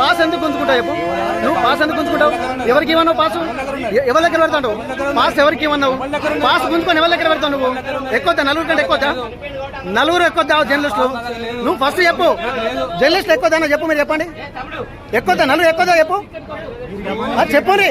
Pass ఎందుకు గుంజుకుంటావు చెప్పు? నువ్వు పాస్ ఎందుకు గుంజుకుంటావు ఎవరికి ఇవ్వన్నావు పాస్? ఎవరి దగ్గర పెడతావు పాస్ ఎవరికి ఇవ్వన్నావు పాస్ గుంజుకొని ఎవరి దగ్గర పెడతావు నువ్వు? ఎక్కువద్దా? నలుగురు కంటే ఎక్కువద్దా? నలుగురు ఎక్కువద్దా జర్నలిస్టులు? నువ్వు ఫస్ట్ చెప్పు. జర్నలిస్టులు ఎక్కువదా చెప్పు మీరు చెప్పండి. ఎక్కువద్దా? నలుగురు ఎక్కువదా చెప్పు? అది చెప్పుని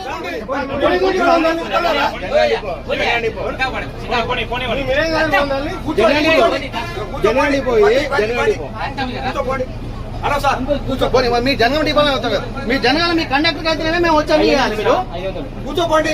పోనీ, మరి మీ జనగం డిపో కదా మీ జనగాలు మీ కండక్టర్ అయితే మేము వచ్చాము కూర్చోపోండి